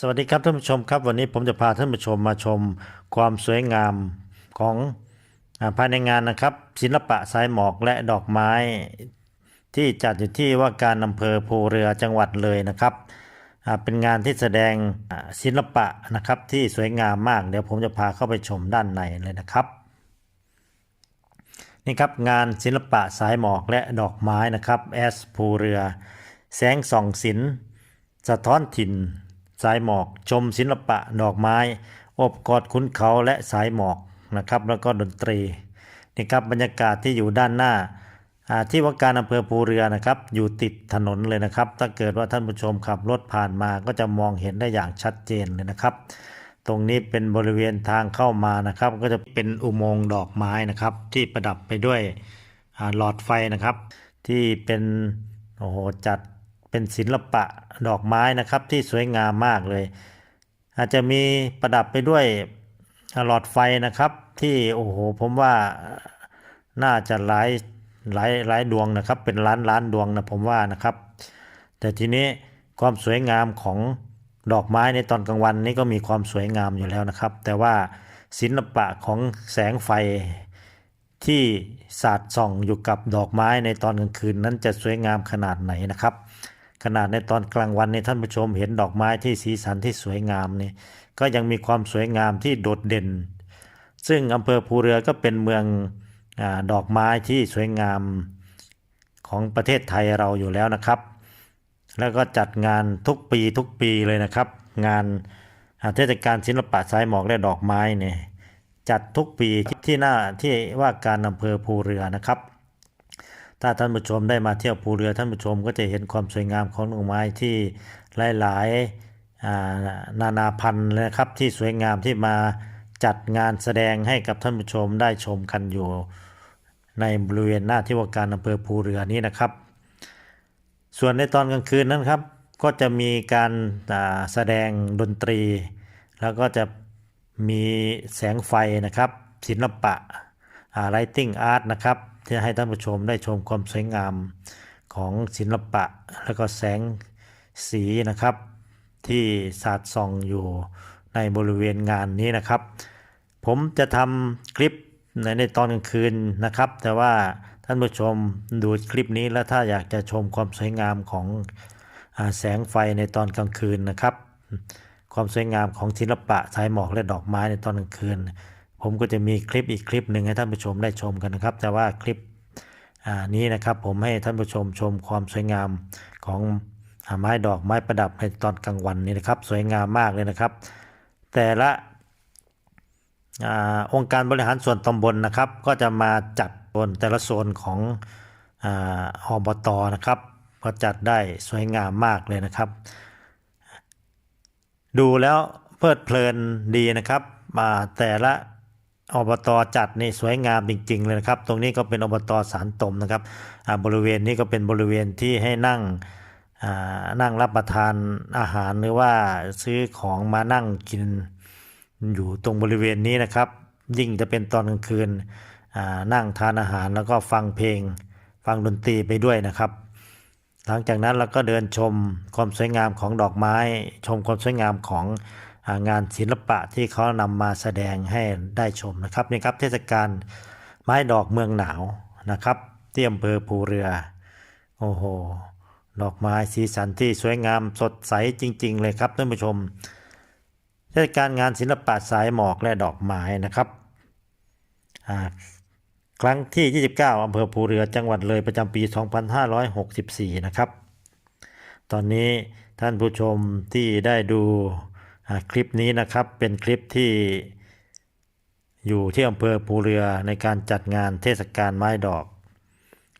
สวัสดีครับท่านผู้ชมครับวันนี้ผมจะพาท่านผู้ชมมาชมความสวยงามของภายในงานนะครับ ศิลปะสายหมอกและดอกไม้ ที่จัดอยู่ที่ว่าการอำเภอภูเรือจังหวัดเลยนะครับเป็นงานที่แสดงศิลปะนะครับที่สวยงามมาก เดี๋ยวผมจะพาเข้าไปชมด้านในเลยนะครับนี่ครับงานศิลปะสายหมอกและดอกไม้นะครับแอสภูเรือ แสงส่องศิลป์สะท้อนถิ่นายหมอก ชมศิลปะดอกไม้ อบกอดคุ้นเขาและสายหมอกนะครับ แล้วก็ดนตรีนี่ครับบรรยากาศที่อยู่ด้านหน้าที่ว่าการอำเภอภูเรือนะครับ อยู่ติดถนนเลยนะครับ ถ้าเกิดว่าท่านผู้ชมขับรถผ่านมาก็จะมองเห็นได้อย่างชัดเจนเลยนะครับ ตรงนี้เป็นบริเวณทางเข้ามานะครับ ก็จะเป็นอุโมงค์ดอกไม้นะครับ ที่ประดับไปด้วยหลอดไฟนะครับ ที่เป็นโอ้โหจัด เป็นศิลปะดอกไม้นะครับที่สวยงามมากเลย อาจจะมีประดับไปด้วยหลอดไฟนะครับ ที่โอ้โหผมว่าน่าจะหลายหลายหลายดวงนะครับ เป็นล้านล้านดวงนะผมว่านะครับ แต่ทีนี้ความสวยงามของดอกไม้ในตอนกลางวันนี่ก็มีความสวยงามอยู่แล้วนะครับ แต่ว่าศิลปะของแสงไฟที่สาดส่องอยู่กับดอกไม้ในตอนกลางคืนนั้นจะสวยงามขนาดไหนนะครับ ขนาดในตอนกลางวันนี่ท่านผู้ชมเห็นดอกไม้ที่สีสันที่สวยงามนี่ก็ยังมีความสวยงามที่โดดเด่น ซึ่งอำเภอภูเรือก็เป็นเมืองอดอกไม้ที่สวยงามของประเทศไทยเราอยู่แล้วนะครับ แล้วก็จัดงานทุกปีทุกปีเลยนะครับ งานเทศกาลศิลปะสายหมอกและดอกไม้เนี่ยจัดทุกปีที่หน้าที่ว่าการอำเภอภูเรือนะครับ ถ้าท่านผู้ชมได้มาเที่ยวภูเรือท่านผู้ชมก็จะเห็นความสวยงามของดอกไม้ที่หลายๆนานาพันธุ์นะครับที่สวยงามที่มาจัดงานแสดงให้กับท่านผู้ชมได้ชมกันอยู่ในบริเวณหน้าที่ว่าการอำเภอภูเรือนี้นะครับ ส่วนในตอนกลางคืนนั้นครับ ก็จะมีการแสดงดนตรี แล้วก็จะมีแสงไฟนะครับ ศิลปะอ่า lighting art นะครับ ที่ให้ท่านผู้ชมได้ชมความสวยงามของศิลปะ แล้วก็แสงสีนะครับ ที่สาดส่องอยู่ในบริเวณงานนี้นะครับ ผมจะทำคลิปในในตอนกลางคืนนะครับ แต่ว่าท่านผู้ชมดูคลิปนี้แล้วถ้าอยากจะชมความสวยงามของแสงไฟในตอนกลางคืนนะครับ ความสวยงามของศิลปะสายหมอกและดอกไม้ในตอนกลางคืน ผมก็จะมีคลิปอีกคลิปหนึ่งให้ท่านผู้ชมได้ชมกันนะครับ แต่ว่าคลิปนี้นะครับผมให้ท่านผู้ชมชมความสวยงามของไม้ดอกไม้ประดับในตอนกลางวันนี้นะครับ สวยงามมากเลยนะครับ แต่ละอองค์การบริหารส่วนตำบลนะครับ ก็จะมาจัดบนแต่ละโซนของออบตนะครับก็จัดได้สวยงามมากเลยนะครับ ดูแล้วเพลิดเพลินดีนะครับมาแต่ละ อบตจัดนี่สวยงามจริง ๆ เลยนะครับ ตรงนี้ก็เป็นอบตสารตมนะครับบริเวณนี้ก็เป็นบริเวณที่ให้นั่งนั่งรับประทานอาหารหรือว่าซื้อของมานั่งกินอยู่ตรงบริเวณนี้นะครับ ยิ่งจะเป็นตอนกลางคืนนั่งทานอาหารแล้วก็ฟังเพลง ฟังดนตรีไปด้วยนะครับ หลังจากนั้นเราก็เดินชมความสวยงามของดอกไม้ ชมความสวยงามของ งานศิลปะที่เขานำมาแสดงให้ได้ชมนะครับนี่ครับเทศกาลไม้ดอกเมืองหนาวนะครับที่อำเภอภูเรือ โอ้โห ดอกไม้สีสันที่สวยงามสดใสจริง ๆ เลยครับท่านผู้ชม เทศกาลงานศิลปะสายหมอกและดอกไม้นะครับครั้งที่ 29 อำเภอภูเรือ จังหวัดเลยประจำปี 2564 นะครับ ตอนนี้ท่านผู้ชมที่ได้ดู คลิปนี้นะครับเป็นคลิปที่อยู่ที่อำเภอภูเรือในการจัดงานเทศกาลไม้ดอก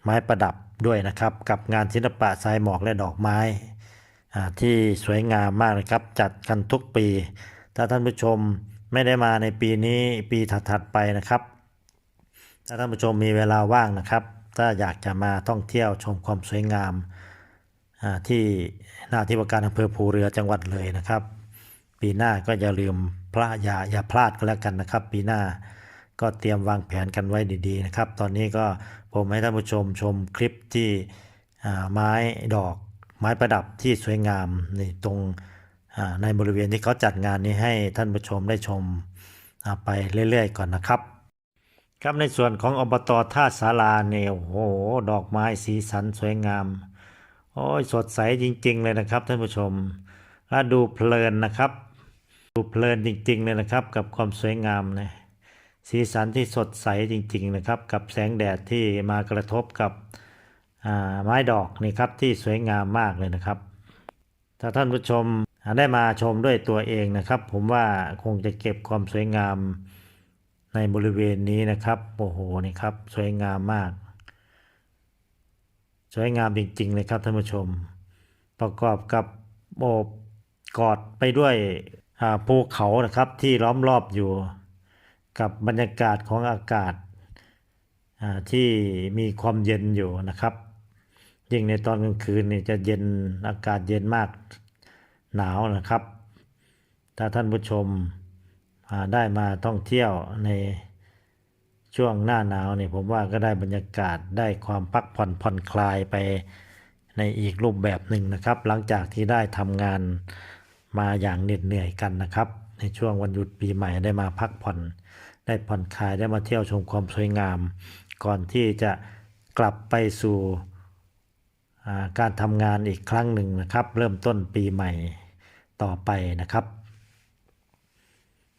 ไม้ประดับด้วยนะครับ กับงานศิลปะสายหมอกและดอกไม้ที่สวยงามมากนะครับ จัดกันทุกปี ถ้าท่านผู้ชมไม่ได้มาในปีนี้ปีถัดๆไปนะครับ ถ้าท่านผู้ชมมีเวลาว่างนะครับ ถ้าอยากจะมาท่องเที่ยวชมความสวยงามที่หน้าที่ว่าการอำเภอภูเรือจังหวัดเลยนะครับ ปีหน้าก็อย่าลืมพระอย่าอย่าพลาดก็แล้วกันนะครับ ปีหน้าก็เตรียมวางแผนกันไว้ดีๆนะครับ ตอนนี้ก็ผมให้ท่านผู้ชมชมคลิปที่ไม้ดอกไม้ประดับที่สวยงามในตรงในบริเวณที่เขาจัดงานนี้ให้ท่านผู้ชมได้ชมไปเรื่อยๆก่อนนะครับ ครับในส่วนของอบตท่าสาราเนี่ยโอ้โหดอกไม้สีสันสวยงาม โอ้ยสดใสจริงๆเลยนะครับท่านผู้ชมและดูเพลินนะครับ ดูเพลินจริง ๆ เลยนะครับ กับความสวยงามนะสีสันที่สดใสจริง ๆ นะครับ กับแสงแดดที่มากระทบกับไม้ดอกนี่ครับที่สวยงามมากเลยนะครับ ถ้าท่านผู้ชมได้มาชมด้วยตัวเองนะครับ ผมว่าคงจะเก็บความสวยงามในบริเวณนี้นะครับโอ้โหนี่ครับสวยงามมาก สวยงามจริง ๆ เลยครับท่านผู้ชม ประกอบกับโอบกอดไปด้วย ภูเขานะครับที่ล้อมรอบอยู่กับบรรยากาศของอากาศที่มีความเย็นอยู่นะครับ ยิ่งในตอนกลางคืนนี่จะเย็นอากาศเย็นมากหนาวนะครับ ถ้าท่านผู้ชมได้มาท่องเที่ยวในช่วงหน้าหนาวเนี่ยผมว่าก็ได้บรรยากาศได้ความพักผ่อนผ่อนคลายไปในอีกรูปแบบหนึ่งนะครับ หลังจากที่ได้ทำงาน มาอย่างเหน็ดเหนื่อยกันนะครับ ในช่วงวันหยุดปีใหม่ได้มาพักผ่อน ได้ผ่อนคลายได้มาเที่ยวชมความสวยงาม ก่อนที่จะกลับไปสู่าการทำงานอีกครั้งหนึ่งนะครับ เริ่มต้นปีใหม่ต่อไปนะครับ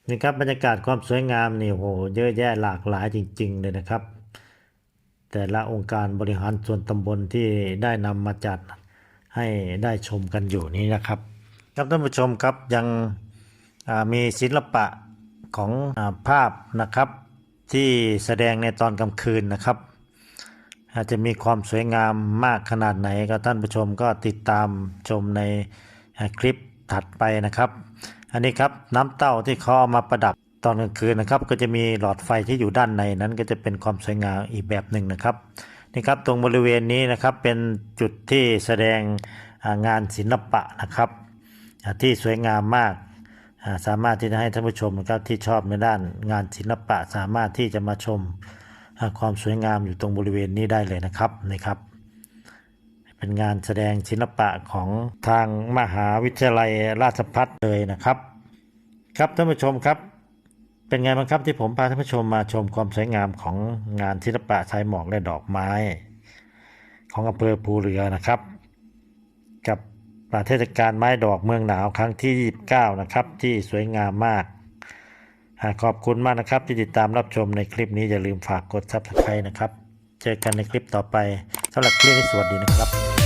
นี่ครับบรรยากาศความสวยงามนี่โหเยอะแยะหลากหลายจริง ๆ เลยนะครับ แต่ละองค์การบริหารส่วนตำบลที่ได้นำมาจัดให้ได้ชมกันอยู่นี้นะครับ ครับท่านผู้ชมครับยังมีศิลปะของอภาพนะครับที่แสดงในตอนกลางคืนนะครับอาจจะมีความสวยงามมากขนาดไหนก็ท่านผู้ชมก็ติดตามชมในคลิปถัดไปนะครับ อันนี้ครับน้ำเต้าที่เขาเอามาประดับตอนกลางคืนนะครับ ก็จะมีหลอดไฟที่อยู่ด้านในนั้น ก็จะเป็นความสวยงามอีกแบบหนึ่งนะครับนี่ครับตรงบริเวณนี้นะครับเป็นจุดที่แสดงงานศิลปะนะครับ ที่สวยงามมาก สามารถที่จะให้ท่านผู้ชมครับที่ชอบในด้านงานศิลปะสามารถที่จะมาชมความสวยงามอยู่ตรงบริเวณนี้ได้เลยนะครับนี่ครับ เป็นงานแสดงศิลปะของทางมหาวิทยาลัยราชภัฏเลยนะครับ ครับท่านผู้ชมครับเป็นไงบ้างครับที่ผมพาท่านผู้ชมมาชมความสวยงามของงานศิลปะชายหมอกและดอกไม้ ของอำเภอภูเรือนะครับ กับ ประเทศกาลไม้ดอกเมืองหนาวครั้งที่ 29 นะครับ ที่สวยงามมาก ขอบคุณมากนะครับ ที่ติดตามรับชมในคลิปนี้อย่าลืมฝากกด subscribe นะครับ เจอกันในคลิปต่อไปสำหรับคลิปนี้สวัสดีนะครับ